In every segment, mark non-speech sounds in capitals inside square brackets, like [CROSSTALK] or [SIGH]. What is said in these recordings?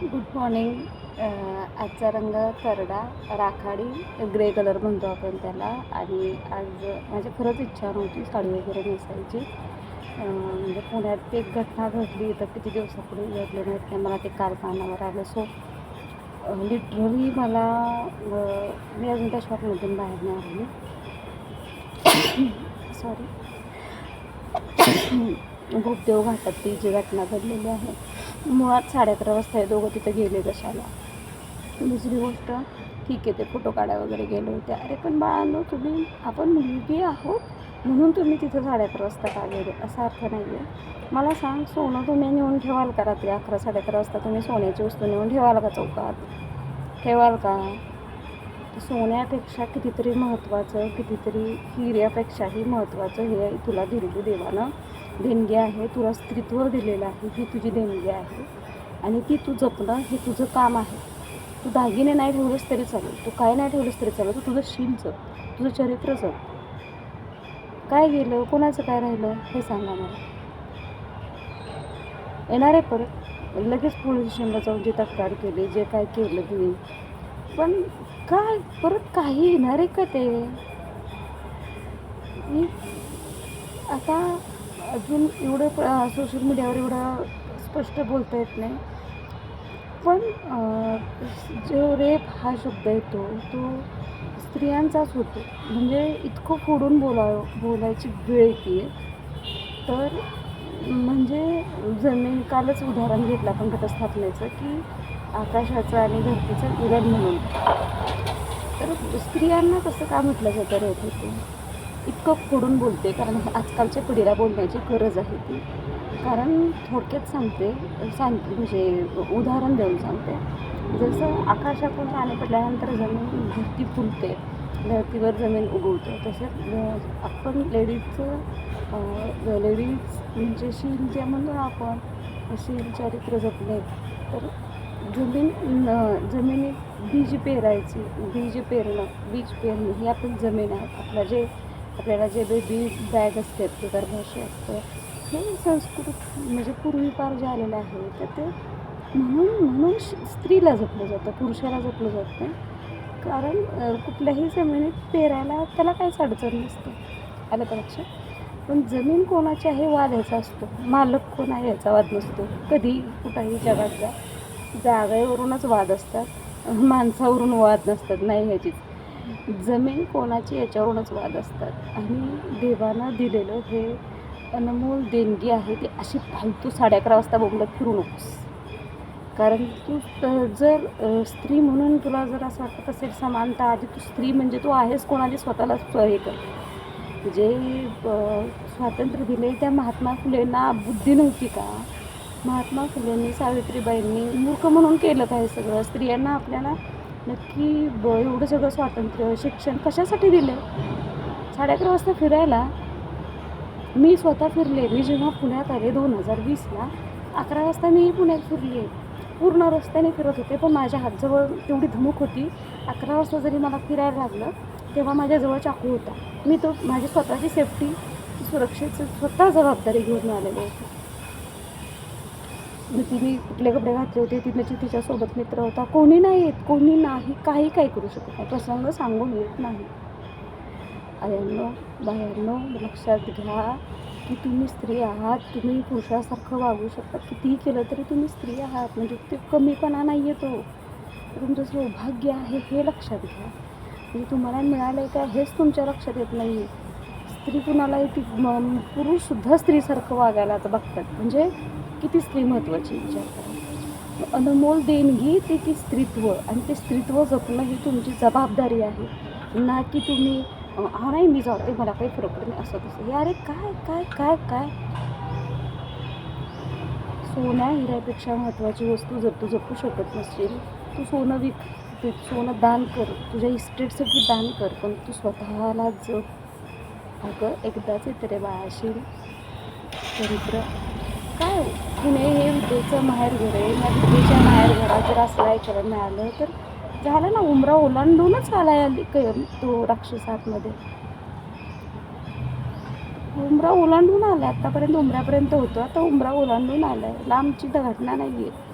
Good morning आजचा रंग करडा राखाडी ग्रे कलर म्हणतो आपण त्याला. आणि आज माझी खरंच इच्छा नव्हती साडी वगैरे नेसायची. म्हणजे पुण्यात एक घटना घडली तर किती दिवसापूर्वी घडली नाहीत नाही मला ते काल कानावर आलं सो लिटरली मला मी अजून त्या शॉपमधून बाहेर नाही आली. [COUGHS] सॉरी [COUGHS] भूपदेव घाटात ती जी घटना घडलेली आहे मुळात साडे अकरा वाजता हे दोघं तिथं गेले कशाला. दुसरी गोष्ट ठीक आहे ते फोटो काढाय वगैरे गेले होते. अरे पण बाळांनो तुम्ही आपण मुलगी आहोत म्हणून तुम्ही तिथं साडे अकरा वाजता का गेले? असा अर्थ नाही आहे मला सांग सोनं तुम्ही नेऊन ठेवाल का रात्री अकरा साडे अकरा वाजता? तुम्ही सोन्याची वस्तू नेऊन ठेवाल का चौकात? ठेवाल का? सोन्यापेक्षा कितीतरी महत्त्वाचं कितीतरी हिऱ्यापेक्षाही महत्त्वाचं हे तुला दिलेली देवानं. देणगी आहे तुला स्त्रीत्व दिलेलं आहे ही तुझी देणगी आहे. आणि ती तू जपणं हे तुझं काम आहे. तू दागिने नाही ठेवलेस तरी चालेल. तू काय नाही ठेवलेस तरी चालेल. तू तुझं शील जप. तुझं चरित्र जप. काय गेलं? कोणाचं काय राहिलं? हे सांगा मला. येणार आहे परत. लगेच पोलीस स्टेशनला जाऊन जे तक्रार केली जे काय केलं तुम्ही पण काय? परत काही येणार आहे का ते? आता अजून एवढं सोशल मीडियावर एवढं स्पष्ट बोलता येत नाही. पण जो रेप हा शब्द येतो तो स्त्रियांचाच होतो. म्हणजे इतकं फोडून बोला बोलायची वेळ येते तर म्हणजे जमीन कालच उदाहरण घेतलं आपण घटस्थापनेचं की आकाशाचं आणि धरतीचं मिलन म्हणून. तर स्त्रियांना कसं का म्हटलं जातं रेप होते? इतकं खोडून बोलते कारण आजकालच्या पिढीला बोलण्याची गरज आहे ती. कारण थोडक्यात सांगते सांग म्हणजे उदाहरण देऊन सांगते. जसं आकाशातून पाणी पडल्यानंतर जमीन धरती फुलते धरतीवर जमीन उगवते तसेच आपण लेडीजचं लेडीज म्हणजे शील जे म्हणतो ना आपण शील चारित्र्य जपले तर जमीन जमिनीत बीज पेरायची बीज पेरणं बीज पेरणं ही आपण जमीन आहे. आपलं जे आपल्याला जे बेबी बॅग असते ते गर्भाशय असतं हे संस्कृत म्हणजे पूर्वीपार जे आलेलं आहे. तर ते म्हणून म्हणून श- स्त्रीला जपलं जातं पुरुषाला जपलं जात. नाही कारण कुठल्याही जमिनीत पेरायला त्याला काहीच अडचण नसते. आलं का लक्षात? पण जमीन कोणाची आहे वाद ह्याचा असतो. मालक कोण आहे याचा वाद नसतो. कधी कुठाही जगात जा जागेवरूनच वाद असतात. माणसावरून वाद नसतात. नाही ह्याचीच. जमीन कोणाची याच्यावरूनच वाद असतात. आणि देवानं दिलेलं हे अनमोल देणगी आहे ती अशी फालतू साडे अकरा वाजता बोंबलत फिरू नकोस. कारण तू जर स्त्री म्हणून तुला जर असं वाटत असेल समानता आधी तू स्त्री म्हणजे तू आहेस कोणाची स्वतःलाच हे कर. जे स्वातंत्र्य दिले त्या महात्मा फुलेंना बुद्धी नव्हती का? महात्मा फुलेंनी सावित्रीबाईंनी मूर्ख म्हणून केलं काय सगळं? स्त्रियांना आपल्याला नक्की ब एवढं सगळं स्वातंत्र्य शिक्षण कशासाठी दिलं साडे अकरा वाजता फिरायला मी स्वतः फिरले. मी जेव्हा पुण्यात आले दोन हजार वीसला अकरा वाजता मी पुण्यात फिरले. पूर्ण रस्त्याने फिरत होते पण माझ्या हातजवळ तेवढी धमक होती. अकरा वाजता जरी मला फिरायला लागलं तेव्हा माझ्याजवळ चाकू होता. मी तो माझी स्वतःची सेफ्टी सुरक्षेची स्वतः जबाबदारी घेऊन आलेले होते. मग तिने कुठले कपडे घातले होते तिथे तिच्यासोबत मित्र होता कोणी नाही येत कोणी नाही काही काही करू शकत नाही. प्रसंग सांगून येत नाही. आयांनो बायांनो लक्षात घ्या की तुम्ही स्त्री आहात तुम्ही पुरुषासारखं वागू शकता. कितीही केलं तरी तुम्ही स्त्री आहात म्हणजे ते कमीपणा नाही येतो तुमचं सौभाग्य आहे हे लक्षात घ्या. म्हणजे तुम्हाला मिळालं आहे का हेच तुमच्या लक्षात येत नाही स्त्री कुणालाही ती पुरुषसुद्धा स्त्रीसारखं वागायला आता बघतात. म्हणजे किती स्त्री महत्त्वाची विचार करा. अनमोल देणगी ते की स्त्रीत्व आणि ते स्त्रीत्व जपणं ही तुमची जबाबदारी आहे. ना की तुम्ही हा नाही मी जाते मला काही फरक पडत नाही असं तसं. अरे काय काय काय काय? सोन्या हिऱ्यापेक्षा महत्त्वाची वस्तू जर तू जपू शकत नसशील तू सोनं विक ते सोनं दान कर तुझ्या इस्टेटसाठी दान कर पण तू स्वतःला जप. अगं एकदाच इतरे बाळाशी चरित्र काय हो? पुणे हे विद्येचं माहेर घर आहे. या विद्येच्या माहेरघरात जर असं ऐकायला मिळालं तर झालं ना उमरा ओलांडूनच आला अली- तो राक्षसातमध्ये. उमरा ओलांडून आला आतापर्यंत उमऱ्यापर्यंत होतो. आता उमरा ओलांडून आलाय. लांबची तर घटना नाही आहे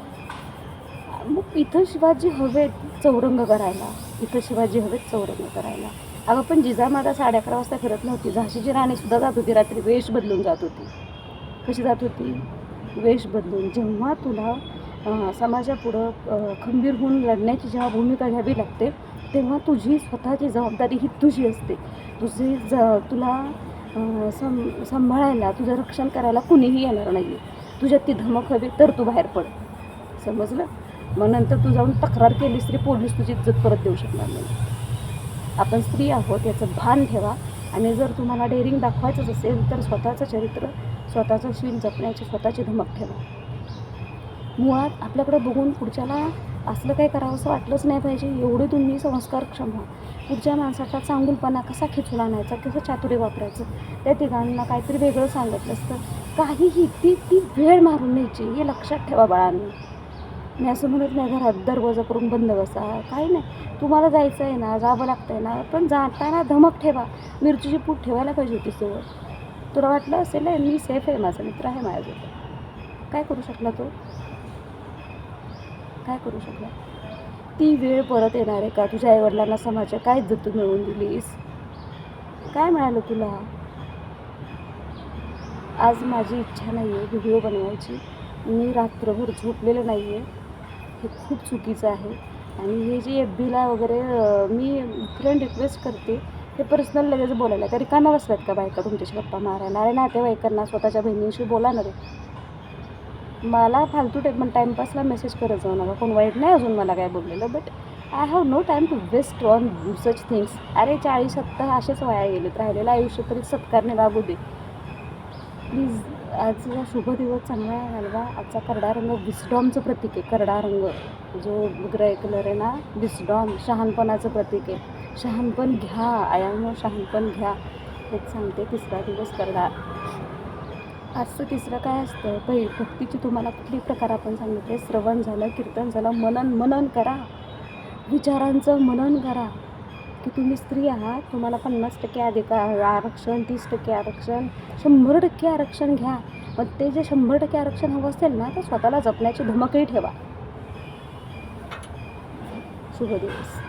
मग इथं शिवाजी हवेत चौरंग करायला. इथं शिवाजी हवेत चौरंग करायला. अगं पण जिजामाता साडे अकरा वाजता फिरत नव्हती. झाशीची राणीसुद्धा जात होती. रात्री वेश बदलून जात होती. कशी जात होती? वेश बदलून. जेव्हा तुला समाजापुढं खंबीर होऊन लढण्याची जेव्हा भूमिका घ्यावी लागते तेव्हा तुझी स्वतःची जबाबदारी ही तुझी असते. तुझी ज तुला सं सांभाळायला तुझं रक्षण करायला कुणीही येणार नाही तुझ्यात ती धमक हवी तर तू बाहेर पड. समजलं? मग नंतर तू जाऊन तक्रार केलीस तरी पोलीस तुझी इज्जत परत देऊ शकणार नाही आपण स्त्री आहोत याचं भान ठेवा. आणि जर तुम्हाला डेअरिंग दाखवायचंच असेल तर स्वतःचं चरित्र स्वतःचं शील जपण्याची स्वतःची धमक ठेवा. मुळात आपल्याकडे बघून पुढच्याला असलं काही करावंसं वाटलंच नाही पाहिजे. एवढे तुम्ही संस्कारक्षम व्हा. पुढच्या माणसाचा चांगुलपणा कसा खेचून आणायचा कसं चातुर्य वापरायचं त्या तिघांना काहीतरी वेगळं सांगितलं असतं. काहीही ती ती वेळ मारून न्यायची हे लक्षात ठेवा बाळांनी. मी असं म्हणत नाही घरात दरवाजा करून बंद बसा. काही नाही. तुम्हाला जायचं आहे ना जावं लागतं आहे ना पण जाताना धमक ठेवा. मिरचीची पूट ठेवायला पाहिजे होती सोबत तुला वाटलं असेल आहे मी सेफ आहे माझा मित्र आहे माझ्याजवळ. काय करू शकला तो? काय करू शकला? ती वेळ परत येणार आहे का? तुझ्या आईवडिलांना समाजात काय इज्जत मिळवून दिलीस? काय मिळालं तुला? आज माझी इच्छा नाही आहे व्हिडिओ बनवायची. मी रात्रभर झोपलेलं नाही आहे हे खूप चुकीचं आहे. आणि हे जे एफ बीला वगैरे मी फ्रेंड रिक्वेस्ट करते हे पर्सनल लगेच बोलायला. तरी का बसल्यात का बायका तुमच्याशी गप्पा मारायला? अरे नातेवाईकांना स्वतःच्या बहिणींशी बोला ना रे. मला फालतू टाईम टाईमपासला मेसेज करत जाऊ नका. कोण वाईट नाही अजून मला काय बोललेलं but I have no time to waste on such things अरे चाळीस सत्तर असेच वाया गेलेत. राहिलेलं आयुष्य तरी सत्कारने लागू दे. प्लीज आजचा शुभ दिवस चांगला घालवा आजचा करडा रंग विस्डॉमचं प्रतीक आहे. करडा रंग. जो ग्रे कलर आहे ना विस्डॉम शहाणपणाचं प्रतीक आहे. शहाणपण घ्या आयानो शहाणपण घ्या. हेच सांगते तिसरा दिवस करडा. आजचं तिसरं काय असतं? पहिली भक्तीची तुम्हाला कुठली प्रकार आपण सांगितले? श्रवण झालं कीर्तन झालं मनन मनन करा. विचारांचं मनन करा. की तुम्ही स्त्री आहात तुम्हाला पन्नास टक्के अधिकार आरक्षण तीस टक्के आरक्षण शंभर टक्के आरक्षण घ्या. मग ते जे शंभर टक्के आरक्षण हवं असेल ना तर स्वतःला जपण्याची धमकही ठेवा. शुभ दिवस.